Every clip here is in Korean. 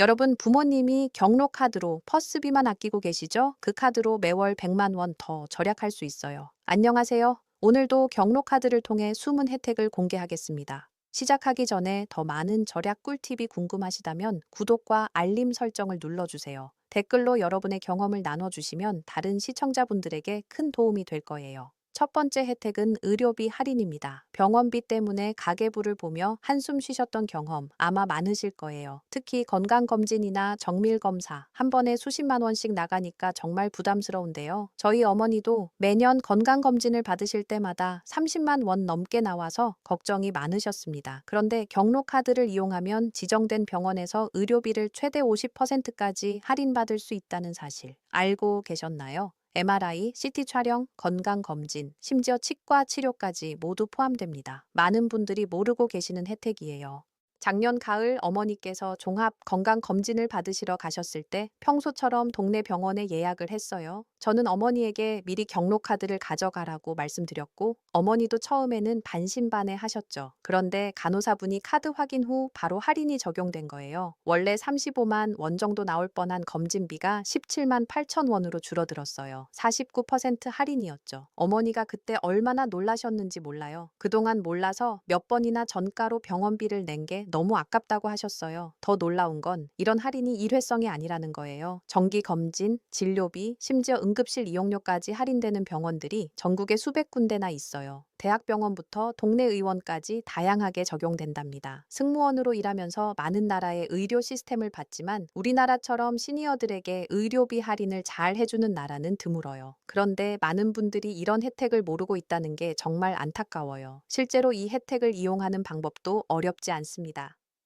여러분 부모님이 경로 카드로 퍼스비만 아끼고 계시죠? 그 카드로 매월 100만 원 더 절약할 수 있어요. 안녕하세요. 오늘도 경로 카드를 통해 숨은 혜택을 공개하겠습니다. 시작하기 전에 더 많은 절약 꿀팁이 궁금하시다면 구독과 알림 설정을 눌러주세요. 댓글로 여러분의 경험을 나눠주시면 다른 시청자분들에게 큰 도움이 될 거예요. 첫 번째 혜택은 의료비 할인입니다. 병원비 때문에 가계부를 보며 한숨 쉬셨던 경험 아마 많으실 거예요. 특히 건강검진이나 정밀검사 한 번에 수십만 원씩 나가니까 정말 부담스러운데요. 저희 어머니도 매년 건강검진을 받으실 때마다 30만 원 넘게 나와서 걱정이 많으셨습니다. 그런데 경로카드를 이용하면 지정된 병원에서 의료비를 최대 50%까지 할인받을 수 있다는 사실 알고 계셨나요? MRI, CT 촬영, 건강검진, 심지어 치과 치료까지 모두 포함됩니다. 많은 분들이 모르고 계시는 혜택이에요. 작년 가을 어머니께서 종합 건강 검진을 받으시러 가셨을 때 평소처럼 동네 병원에 예약을 했어요. 저는 어머니에게 미리 경로 카드를 가져가라고 말씀드렸고 어머니도 처음에는 반신반의 하셨죠. 그런데 간호사분이 카드 확인 후 바로 할인이 적용된 거예요. 원래 35만 원 정도 나올 뻔한 검진비가 17만 8천 원으로 줄어들었어요. 49% 할인이었죠. 어머니가 그때 얼마나 놀라셨는지 몰라요. 그동안 몰라서 몇 번이나 전가로 병원비를 낸 게 너무 아깝다고 하셨어요. 더 놀라운 건 이런 할인이 일회성이 아니라는 거예요. 정기 검진, 진료비, 심지어 응급실 이용료까지 할인되는 병원들이 전국에 수백 군데나 있어요. 대학병원부터 동네 의원까지 다양하게 적용된답니다. 승무원으로 일하면서 많은 나라의 의료 시스템을 봤지만 우리나라처럼 시니어들에게 의료비 할인을 잘 해주는 나라는 드물어요. 그런데 많은 분들이 이런 혜택을 모르고 있다는 게 정말 안타까워요. 실제로 이 혜택을 이용하는 방법도 어렵지 않습니다.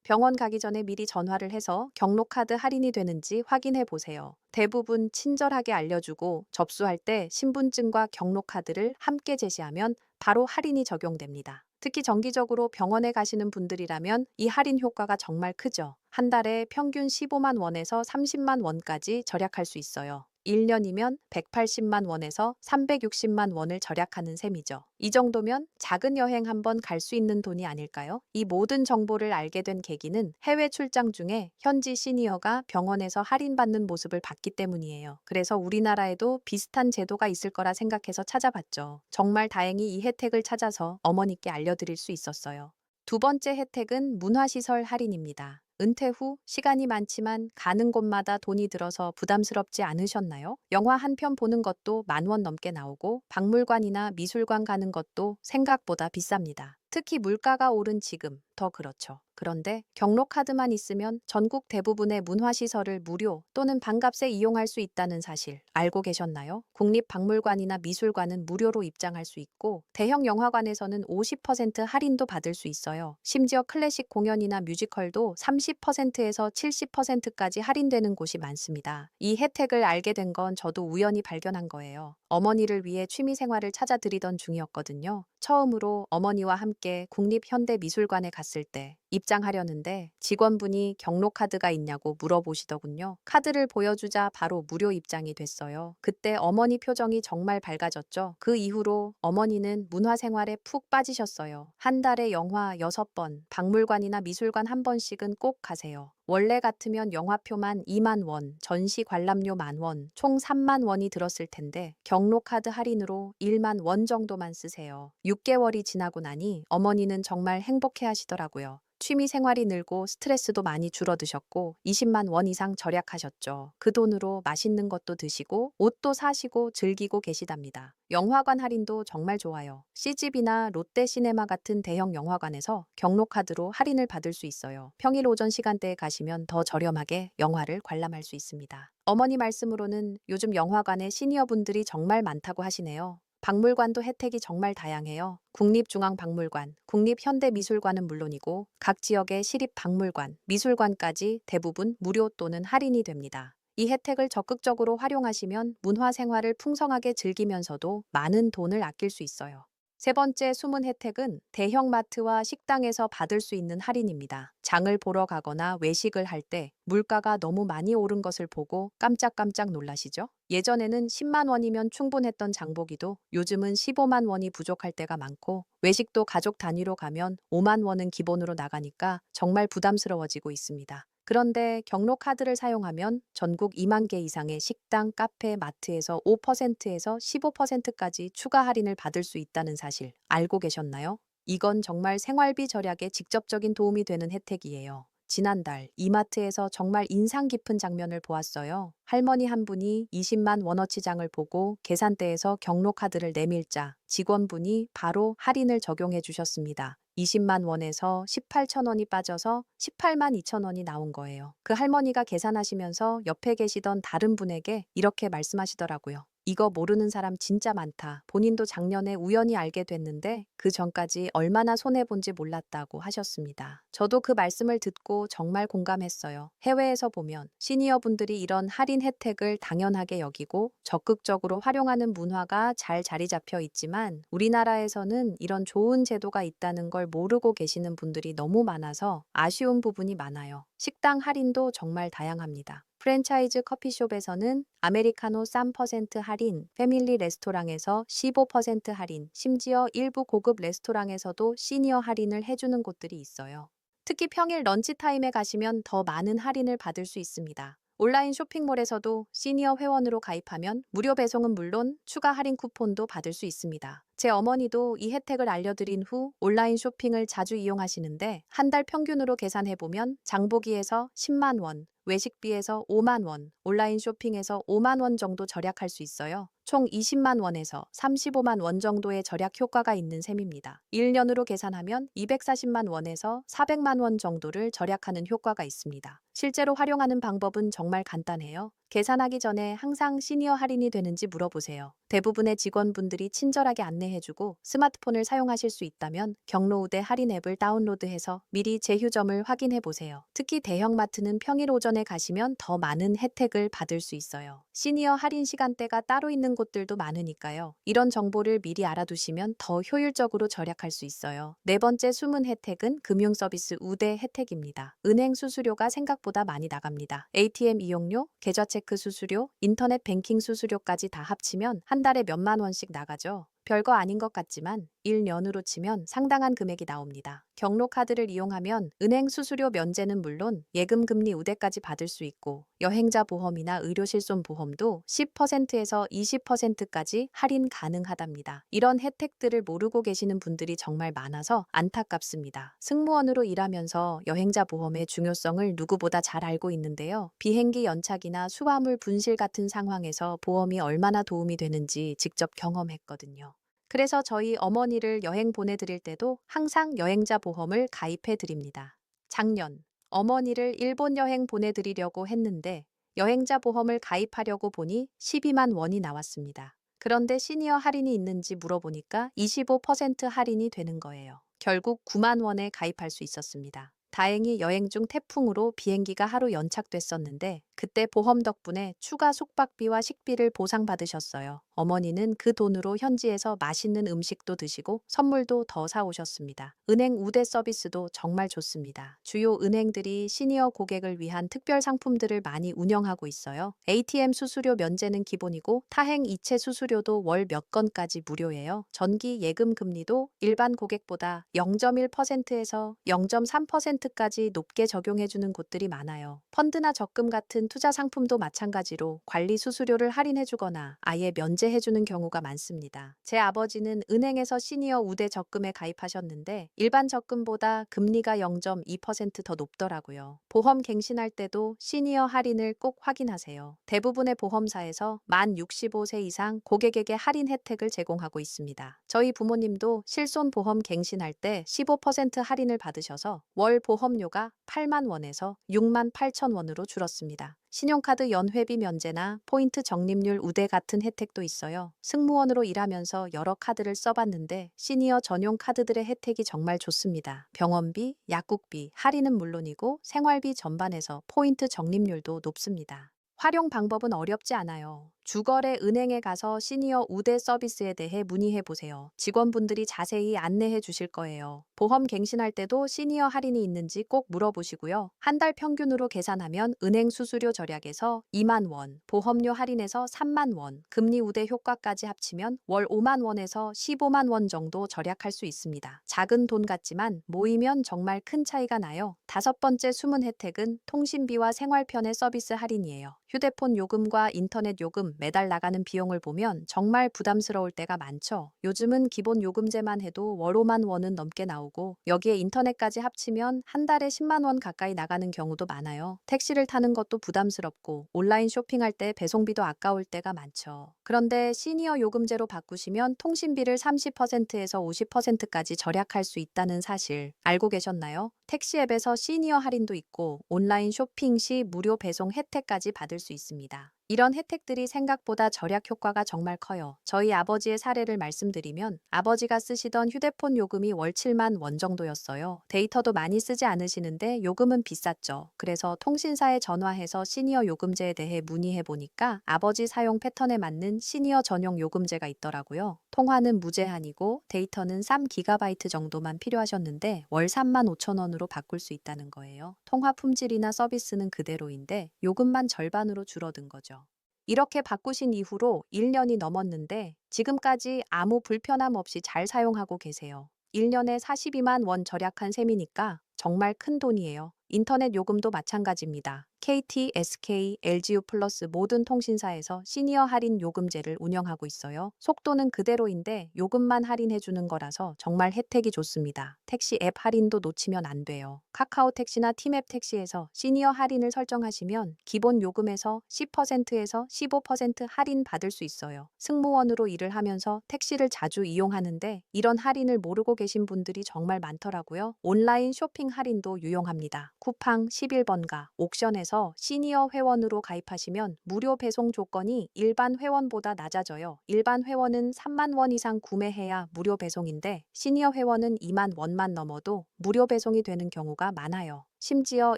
병원 가기 전에 미리 전화를 해서 경로카드 할인이 되는지 확인해 보세요. 대부분 친절하게 알려주고 접수할 때 신분증과 경로카드를 함께 제시하면 바로 할인이 적용됩니다. 특히 정기적으로 병원에 가시는 분들이라면 이 할인 효과가 정말 크죠. 한 달에 평균 15만 원에서 30만 원까지 절약할 수 있어요. 1년이면 180만 원에서 360만 원을 절약하는 셈이죠. 이 정도면 작은 여행 한번 갈 수 있는 돈이 아닐까요? 이 모든 정보를 알게 된 계기는 해외 출장 중에 현지 시니어가 병원에서 할인받는 모습을 봤기 때문이에요. 그래서 우리나라에도 비슷한 제도가 있을 거라 생각해서 찾아봤죠. 정말 다행히 이 혜택을 찾아서 어머니께 알려드릴 수 있었어요. 두 번째 혜택은 문화시설 할인입니다. 은퇴 후 시간이 많지만 가는 곳마다 돈이 들어서 부담스럽지 않으셨나요? 영화 한 편 보는 것도 만 원 넘게 나오고 박물관이나 미술관 가는 것도 생각보다 비쌉니다. 특히 물가가 오른 지금 더 그렇죠. 그런데 경로카드만 있으면 전국 대부분의 문화시설을 무료 또는 반값에 이용할 수 있다는 사실 알고 계셨나요? 국립박물관이나 미술관은 무료로 입장할 수 있고 대형 영화관에서는 50% 할인도 받을 수 있어요. 심지어 클래식 공연이나 뮤지컬도 30%에서 70%까지 할인되는 곳이 많습니다. 이 혜택을 알게 된 건 저도 우연히 발견한 거예요. 어머니를 위해 취미 생활을 찾아드리던 중이었거든요. 처음으로 어머니와 함께 국립현대미술관에 갔을 때 입장하려는데 직원분이 경로 카드가 있냐고 물어보시더군요. 카드를 보여주자 바로 무료 입장이 됐어요. 그때 어머니 표정이 정말 밝아졌죠. 그 이후로 어머니는 문화생활에 푹 빠지셨어요. 한 달에 영화 6번, 박물관이나 미술관 한 번씩은 꼭 가세요. 원래 같으면 영화표만 2만 원, 전시 관람료 만 원, 총 3만 원이 들었을 텐데 경로카드 할인으로 1만 원 정도만 쓰세요. 6개월이 지나고 나니 어머니는 정말 행복해 하시더라고요. 취미 생활이 늘고 스트레스도 많이 줄어드셨고 20만 원 이상 절약하셨죠. 그 돈으로 맛있는 것도 드시고 옷도 사시고 즐기고 계시답니다. 영화관 할인도 정말 좋아요. CGV나 롯데시네마 같은 대형 영화관에서 경로카드로 할인을 받을 수 있어요. 평일 오전 시간대에 가시면 더 저렴하게 영화를 관람할 수 있습니다. 어머니 말씀으로는 요즘 영화관에 시니어분들이 정말 많다고 하시네요. 박물관도 혜택이 정말 다양해요. 국립중앙박물관, 국립현대미술관은 물론이고 각 지역의 시립박물관, 미술관까지 대부분 무료 또는 할인이 됩니다. 이 혜택을 적극적으로 활용하시면 문화 생활을 풍성하게 즐기면서도 많은 돈을 아낄 수 있어요. 세 번째 숨은 혜택은 대형 마트와 식당에서 받을 수 있는 할인입니다. 장을 보러 가거나 외식을 할 때 물가가 너무 많이 오른 것을 보고 깜짝깜짝 놀라시죠? 예전에는 10만 원이면 충분했던 장보기도 요즘은 15만 원이 부족할 때가 많고 외식도 가족 단위로 가면 5만 원은 기본으로 나가니까 정말 부담스러워지고 있습니다. 그런데 경로 카드를 사용하면 전국 2만 개 이상의 식당, 카페, 마트에서 5%에서 15%까지 추가 할인을 받을 수 있다는 사실 알고 계셨나요? 이건 정말 생활비 절약에 직접적인 도움이 되는 혜택이에요. 지난달 이마트에서 정말 인상 깊은 장면을 보았어요. 할머니 한 분이 20만 원어치 장을 보고 계산대에서 경로 카드를 내밀자 직원분이 바로 할인을 적용해 주셨습니다. 20만 원에서 18천 원이 빠져서 18만 2천 원이 나온 거예요. 그 할머니가 계산하시면서 옆에 계시던 다른 분에게 이렇게 말씀하시더라고요. 이거 모르는 사람 진짜 많다. 본인도 작년에 우연히 알게 됐는데 그 전까지 얼마나 손해본지 몰랐다고 하셨습니다. 저도 그 말씀을 듣고 정말 공감했어요. 해외에서 보면 시니어 분들이 이런 할인 혜택을 당연하게 여기고 적극적으로 활용하는 문화가 잘 자리 잡혀 있지만 우리나라에서는 이런 좋은 제도가 있다는 걸 모르고 계시는 분들이 너무 많아서 아쉬운 부분이 많아요. 식당 할인도 정말 다양합니다. 프랜차이즈 커피숍에서는 아메리카노 3% 할인, 패밀리 레스토랑에서 15% 할인, 심지어 일부 고급 레스토랑에서도 시니어 할인을 해주는 곳들이 있어요. 특히 평일 런치타임에 가시면 더 많은 할인을 받을 수 있습니다. 온라인 쇼핑몰에서도 시니어 회원으로 가입하면 무료 배송은 물론 추가 할인 쿠폰도 받을 수 있습니다. 제 어머니도 이 혜택을 알려드린 후 온라인 쇼핑을 자주 이용하시는데 한 달 평균으로 계산해보면 장보기에서 10만 원, 외식비에서 5만 원, 온라인 쇼핑에서 5만 원 정도 절약할 수 있어요. 총 20만 원에서 35만 원 정도의 절약 효과가 있는 셈입니다. 1년으로 계산하면 240만 원에서 400만 원 정도를 절약하는 효과가 있습니다. 실제로 활용하는 방법은 정말 간단해요. 계산하기 전에 항상 시니어 할인이 되는지 물어보세요. 대부분의 직원분들이 친절하게 안내해주고 스마트폰을 사용하실 수 있다면 경로우대 할인 앱을 다운로드해서 미리 제휴점을 확인해 보세요. 특히 대형마트는 평일 오전에 가시면 더 많은 혜택을 받을 수 있어요. 시니어 할인 시간대가 따로 있는 곳들도 많으니까요. 이런 정보를 미리 알아두시면 더 효율적으로 절약할 수 있어요. 네 번째 숨은 혜택은 금융 서비스 우대 혜택입니다. 은행 수수료가 생각보다 많이 나갑니다. ATM 이용료, 계좌 체크 수수료, 인터넷 뱅킹 수수료까지 다 합치면 한 달에 몇만 원씩 나가죠. 별거 아닌 것 같지만 1년으로 치면 상당한 금액이 나옵니다. 경로 카드를 이용하면 은행 수수료 면제는 물론 예금 금리 우대까지 받을 수 있고 여행자 보험이나 의료 실손 보험도 10%에서 20%까지 할인 가능하답니다. 이런 혜택들을 모르고 계시는 분들이 정말 많아서 안타깝습니다. 승무원으로 일하면서 여행자 보험의 중요성을 누구보다 잘 알고 있는데요. 비행기 연착이나 수화물 분실 같은 상황에서 보험이 얼마나 도움이 되는지 직접 경험했거든요. 그래서 저희 어머니를 여행 보내드릴 때도 항상 여행자 보험을 가입해 드립니다. 작년 어머니를 일본 여행 보내드리려고 했는데 여행자 보험을 가입하려고 보니 12만 원이 나왔습니다. 그런데 시니어 할인이 있는지 물어보니까 25% 할인이 되는 거예요. 결국 9만 원에 가입할 수 있었습니다. 다행히 여행 중 태풍으로 비행기가 하루 연착됐었는데 그때 보험 덕분에 추가 숙박비와 식비를 보상받으셨어요. 어머니는 그 돈으로 현지에서 맛있는 음식도 드시고 선물도 더 사오셨습니다. 은행 우대 서비스도 정말 좋습니다. 주요 은행들이 시니어 고객을 위한 특별 상품들을 많이 운영하고 있어요. ATM 수수료 면제는 기본이고 타행 이체 수수료도 월 몇 건까지 무료예요. 전기 예금 금리도 일반 고객보다 0.1%에서 0.3%까지 높게 적용해주는 곳들이 많아요. 펀드나 적금 같은 투자 상품도 마찬가지로 관리 수수료를 할인해주거나 아예 면제해주는 경우가 많습니다. 제 아버지는 은행에서 시니어 우대 적금에 가입하셨는데 일반 적금보다 금리가 0.2%더 높더라고요. 보험 갱신할 때도 시니어 할인을 꼭 확인하세요. 대부분의 보험사에서 만 65세 이상 고객에게 할인 혜택을 제공하고 있습니다. 저희 부모님도 실손 보험 갱신할 때 15% 할인을 받으셔서 월 보험료가 8만 원에서 6만 8천 원으로 줄었습니다. 신용카드 연회비 면제나 포인트 적립률 우대 같은 혜택도 있어요. 승무원으로 일하면서 여러 카드를 써봤는데 시니어 전용 카드들의 혜택이 정말 좋습니다. 병원비, 약국비, 할인은 물론이고 생활비 전반에서 포인트 적립률도 높습니다. 활용 방법은 어렵지 않아요. 주거래 은행에 가서 시니어 우대 서비스에 대해 문의해 보세요. 직원분들이 자세히 안내해 주실 거예요. 보험 갱신할 때도 시니어 할인이 있는지 꼭 물어보시고요. 한 달 평균으로 계산하면 은행 수수료 절약에서 2만 원, 보험료 할인에서 3만 원, 금리 우대 효과까지 합치면 월 5만 원에서 15만 원 정도 절약할 수 있습니다. 작은 돈 같지만 모이면 정말 큰 차이가 나요. 다섯 번째 숨은 혜택은 통신비와 생활편의 서비스 할인이에요. 휴대폰 요금과 인터넷 요금 매달 나가는 비용을 보면 정말 부담스러울 때가 많죠. 요즘은 기본 요금제만 해도 월 5만 원은 넘게 나오고 여기에 인터넷까지 합치면 한 달에 10만 원 가까이 나가는 경우도 많아요. 택시를 타는 것도 부담스럽고 온라인 쇼핑할 때 배송비도 아까울 때가 많죠. 그런데 시니어 요금제로 바꾸시면 통신비를 30%에서 50%까지 절약할 수 있다는 사실 알고 계셨나요? 택시 앱에서 시니어 할인도 있고 온라인 쇼핑 시 무료 배송 혜택까지 받을 수 있습니다. 이런 혜택들이 생각보다 절약 효과가 정말 커요. 저희 아버지의 사례를 말씀드리면 아버지가 쓰시던 휴대폰 요금이 월 7만 원 정도였어요. 데이터도 많이 쓰지 않으시는데 요금은 비쌌죠. 그래서 통신사에 전화해서 시니어 요금제에 대해 문의해 보니까 아버지 사용 패턴에 맞는 시니어 전용 요금제가 있더라고요. 통화는 무제한이고 데이터는 3GB 정도만 필요하셨는데 월 3만 5천 원으로 바꿀 수 있다는 거예요. 통화 품질이나 서비스는 그대로인데 요금만 절반으로 줄어든 거죠. 이렇게 바꾸신 이후로 1년이 넘었는데 지금까지 아무 불편함 없이 잘 사용하고 계세요. 1년에 42만 원 절약한 셈이니까 정말 큰 돈이에요. 인터넷 요금도 마찬가지입니다. KT, SK, LGU 플러스 모든 통신사에서 시니어 할인 요금제를 운영하고 있어요. 속도는 그대로인데 요금만 할인해 주는 거라서 정말 혜택이 좋습니다. 택시 앱 할인도 놓치면 안 돼요. 카카오 택시나 티맵 택시에서 시니어 할인을 설정하시면 기본 요금에서 10%에서 15% 할인 받을 수 있어요. 승무원으로 일을 하면서 택시를 자주 이용하는데 이런 할인을 모르고 계신 분들이 정말 많더라고요. 온라인 쇼핑 할인도 유용합니다. 쿠팡 11번가 옥션에서 시니어 회원으로 가입하시면 무료 배송 조건이 일반 회원보다 낮아져요. 일반 회원은 3만 원 이상 구매해야 무료 배송인데 시니어 회원은 2만 원만 넘어도 무료 배송이 되는 경우가 많아요. 심지어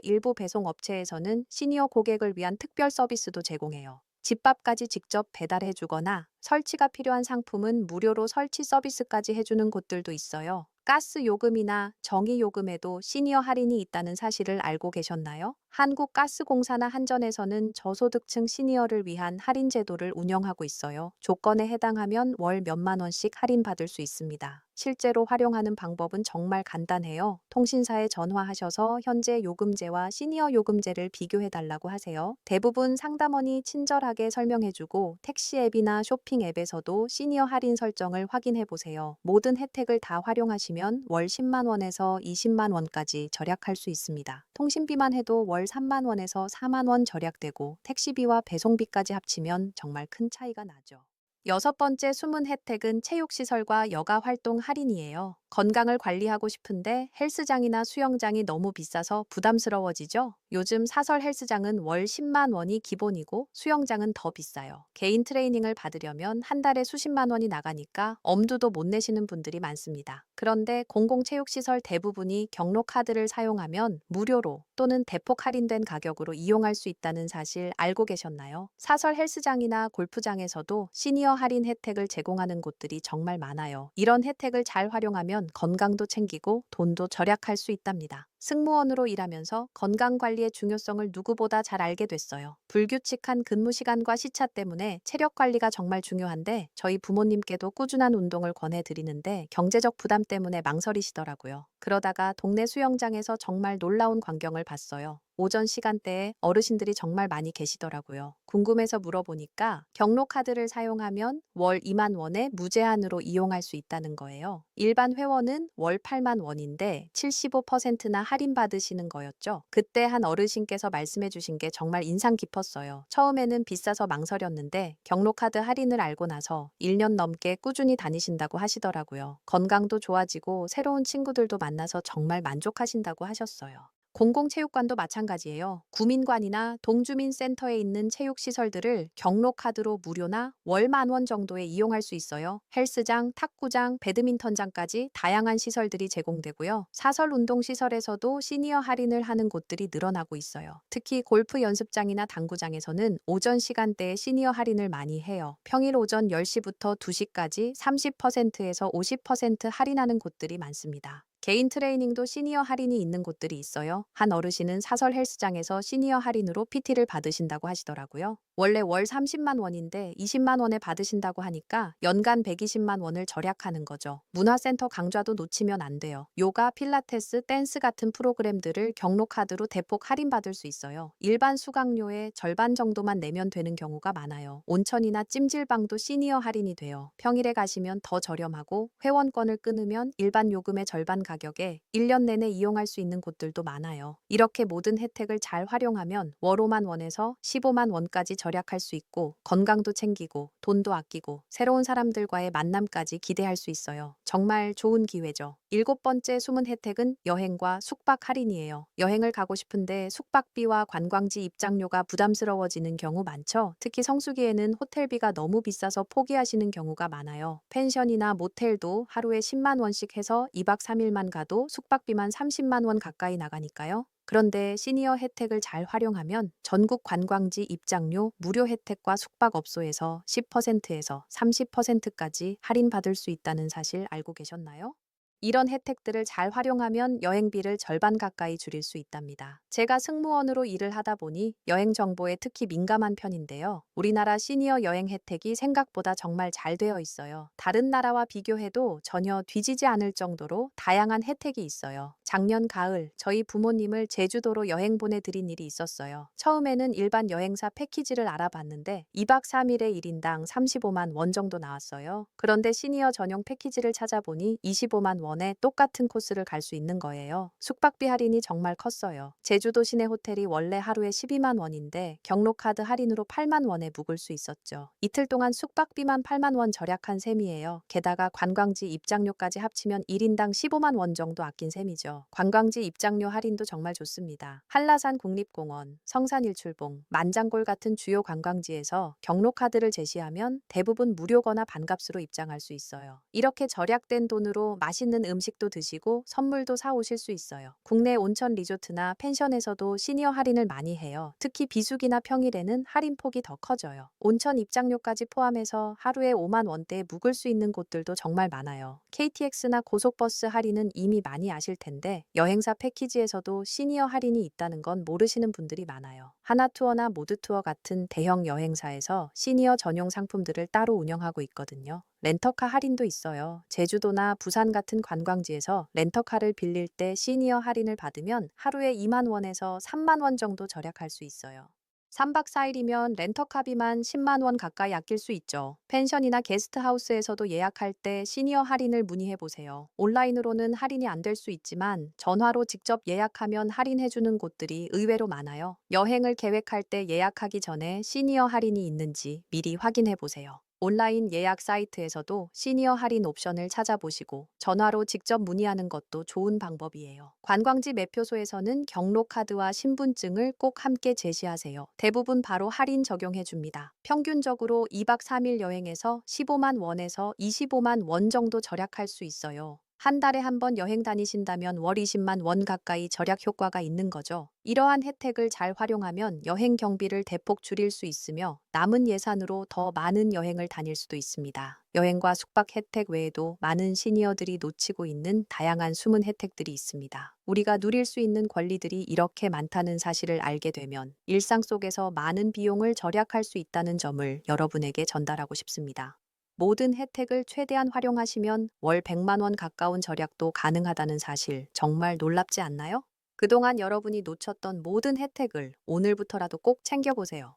일부 배송 업체에서는 시니어 고객을 위한 특별 서비스도 제공해요. 집밥까지 직접 배달해 주거나 설치가 필요한 상품은 무료로 설치 서비스까지 해주는 곳들도 있어요. 가스 요금이나 정의 요금에도 시니어 할인이 있다는 사실을 알고 계셨나요? 한국가스공사나 한전에서는 저소득층 시니어를 위한 할인 제도를 운영하고 있어요. 조건에 해당하면 월 몇만 원씩 할인받을 수 있습니다. 실제로 활용하는 방법은 정말 간단해요. 통신사에 전화하셔서 현재 요금제와 시니어 요금제를 비교해 달라고 하세요. 대부분 상담원이 친절하게 설명해주고 택시 앱이나 쇼핑 앱에서도 시니어 할인 설정을 확인해 보세요. 모든 혜택을 다 활용하시면 월 10만 원에서 20만 원까지 절약할 수 있습니다. 통신비만 해도 월 3만 원에서 4만 원 절약되고 택시비와 배송비까지 합치면 정말 큰 차이가 나죠. 여섯 번째 숨은 혜택은 체육시설과 여가 활동 할인이에요. 건강을 관리하고 싶은데 헬스장이나 수영장이 너무 비싸서 부담스러워지죠? 요즘 사설 헬스장은 월 10만 원이 기본이고 수영장은 더 비싸요. 개인 트레이닝을 받으려면 한 달에 수십만 원이 나가니까 엄두도 못 내시는 분들이 많습니다. 그런데 공공체육시설 대부분이 경로카드를 사용하면 무료로 또는 대폭 할인된 가격으로 이용할 수 있다는 사실 알고 계셨나요? 사설 헬스장이나 골프장에서도 시니어 할인 혜택을 제공하는 곳들이 정말 많아요. 이런 혜택을 잘 활용하면 건강도 챙기고 돈도 절약할 수 있답니다. 승무원으로 일하면서 건강 관리의 중요성을 누구보다 잘 알게 됐어요. 불규칙한 근무 시간과 시차 때문에 체력 관리가 정말 중요한데 저희 부모님께도 꾸준한 운동을 권해드리는데 경제적 부담 때문에 망설이시더라고요. 그러다가 동네 수영장에서 정말 놀라운 광경을 봤어요. 오전 시간대에 어르신들이 정말 많이 계시더라고요. 궁금해서 물어보니까 경로카드를 사용하면 월 2만 원에 무제한으로 이용할 수 있다는 거예요. 일반 회원은 월 8만 원인데 75%나 할인 받으시는 거였죠. 그때 한 어르신께서 말씀해 주신 게 정말 인상 깊었어요. 처음에는 비싸서 망설였는데 경로카드 할인을 알고 나서 1년 넘게 꾸준히 다니신다고 하시더라고요. 건강도 좋아지고 새로운 친구들도 만나서 정말 만족하신다고 하셨어요. 공공체육관도 마찬가지예요. 구민관이나 동주민센터에 있는 체육시설들을 경로카드로 무료나 월 만 원 정도에 이용할 수 있어요. 헬스장, 탁구장, 배드민턴장까지 다양한 시설들이 제공되고요. 사설 운동시설에서도 시니어 할인을 하는 곳들이 늘어나고 있어요. 특히 골프 연습장이나 당구장에서는 오전 시간대에 시니어 할인을 많이 해요. 평일 오전 10시부터 2시까지 30%에서 50% 할인하는 곳들이 많습니다. 개인 트레이닝도 시니어 할인이 있는 곳들이 있어요. 한 어르신은 사설 헬스장에서 시니어 할인으로 PT를 받으신다고 하시더라고요. 원래 월 30만 원인데 20만 원에 받으신다고 하니까 연간 120만 원을 절약하는 거죠. 문화센터 강좌도 놓치면 안 돼요. 요가, 필라테스, 댄스 같은 프로그램들을 경로카드로 대폭 할인받을 수 있어요. 일반 수강료의 절반 정도만 내면 되는 경우가 많아요. 온천이나 찜질방도 시니어 할인이 돼요. 평일에 가시면 더 저렴하고 회원권을 끊으면 일반 요금의 절반 가격에 1년 내내 이용할 수 있는 곳들도 많아요. 이렇게 모든 혜택을 잘 활용하면 월 5만 원에서 15만 원까지 절약할 수 있고 건강도 챙기고 돈도 아끼고 새로운 사람들과의 만남까지 기대할 수 있어요. 정말 좋은 기회죠. 일곱 번째 숨은 혜택은 여행과 숙박 할인이에요. 여행을 가고 싶은데 숙박비와 관광지 입장료가 부담스러워지는 경우 많죠. 특히 성수기에는 호텔비가 너무 비싸서 포기하시는 경우가 많아요. 펜션이나 모텔도 하루에 10만 원씩 해서 2박 3일만 가도 숙박비만 30만 원 가까이 나가니까요. 그런데 시니어 혜택을 잘 활용하면 전국 관광지 입장료 무료 혜택과 숙박업소에서 10%에서 30%까지 할인받을 수 있다는 사실 알고 계셨나요? 이런 혜택들을 잘 활용하면 여행비를 절반 가까이 줄일 수 있답니다. 제가 승무원으로 일을 하다 보니 여행 정보에 특히 민감한 편인데요. 우리나라 시니어 여행 혜택이 생각보다 정말 잘 되어 있어요. 다른 나라와 비교해도 전혀 뒤지지 않을 정도로 다양한 혜택이 있어요. 작년 가을 저희 부모님을 제주도로 여행 보내드린 일이 있었어요. 처음에는 일반 여행사 패키지를 알아봤는데 2박 3일에 1인당 35만 원 정도 나왔어요. 그런데 시니어 전용 패키지를 찾아보니 25만 원에 똑같은 코스를 갈 수 있는 거예요. 숙박비 할인이 정말 컸어요. 제주도 시내 호텔이 원래 하루에 12만 원인데 경로카드 할인으로 8만 원에 묵을 수 있었죠. 이틀 동안 숙박비만 8만 원 절약한 셈이에요. 게다가 관광지 입장료까지 합치면 1인당 15만 원 정도 아낀 셈이죠. 관광지 입장료 할인도 정말 좋습니다. 한라산 국립공원, 성산일출봉, 만장골 같은 주요 관광지에서 경로카드를 제시하면 대부분 무료거나 반값으로 입장할 수 있어요. 이렇게 절약된 돈으로 맛있는 음식도 드시고 선물도 사 오실 수 있어요. 국내 온천 리조트나 펜션에서도 시니어 할인을 많이 해요. 특히 비수기나 평일에는 할인 폭이 더 커져요. 온천 입장료까지 포함해서 하루에 5만 원대에 묵을 수 있는 곳들도 정말 많아요. KTX나 고속버스 할인은 이미 많이 아실 텐데 여행사 패키지에서도 시니어 할인이 있다는 건 모르시는 분들이 많아요. 하나투어나 모드투어 같은 대형 여행사에서 시니어 전용 상품들을 따로 운영하고 있거든요. 렌터카 할인도 있어요. 제주도나 부산 같은 관광지에서 렌터카를 빌릴 때 시니어 할인을 받으면 하루에 2만 원에서 3만 원 정도 절약할 수 있어요. 3박 4일이면 렌터카비만 10만 원 가까이 아낄 수 있죠. 펜션이나 게스트하우스에서도 예약할 때 시니어 할인을 문의해 보세요. 온라인으로는 할인이 안 될 수 있지만 전화로 직접 예약하면 할인해 주는 곳들이 의외로 많아요. 여행을 계획할 때 예약하기 전에 시니어 할인이 있는지 미리 확인해 보세요. 온라인 예약 사이트에서도 시니어 할인 옵션을 찾아보시고 전화로 직접 문의하는 것도 좋은 방법이에요. 관광지 매표소에서는 경로 카드와 신분증을 꼭 함께 제시하세요. 대부분 바로 할인 적용해 줍니다. 평균적으로 2박 3일 여행에서 15만 원에서 25만 원 정도 절약할 수 있어요. 한 달에 한 번 여행 다니신다면 월 20만 원 가까이 절약 효과가 있는 거죠. 이러한 혜택을 잘 활용하면 여행 경비를 대폭 줄일 수 있으며 남은 예산으로 더 많은 여행을 다닐 수도 있습니다. 여행과 숙박 혜택 외에도 많은 시니어들이 놓치고 있는 다양한 숨은 혜택들이 있습니다. 우리가 누릴 수 있는 권리들이 이렇게 많다는 사실을 알게 되면 일상 속에서 많은 비용을 절약할 수 있다는 점을 여러분에게 전달하고 싶습니다. 모든 혜택을 최대한 활용하시면 월 100만 원 가까운 절약도 가능하다는 사실 정말 놀랍지 않나요? 그동안 여러분이 놓쳤던 모든 혜택을 오늘부터라도 꼭 챙겨보세요.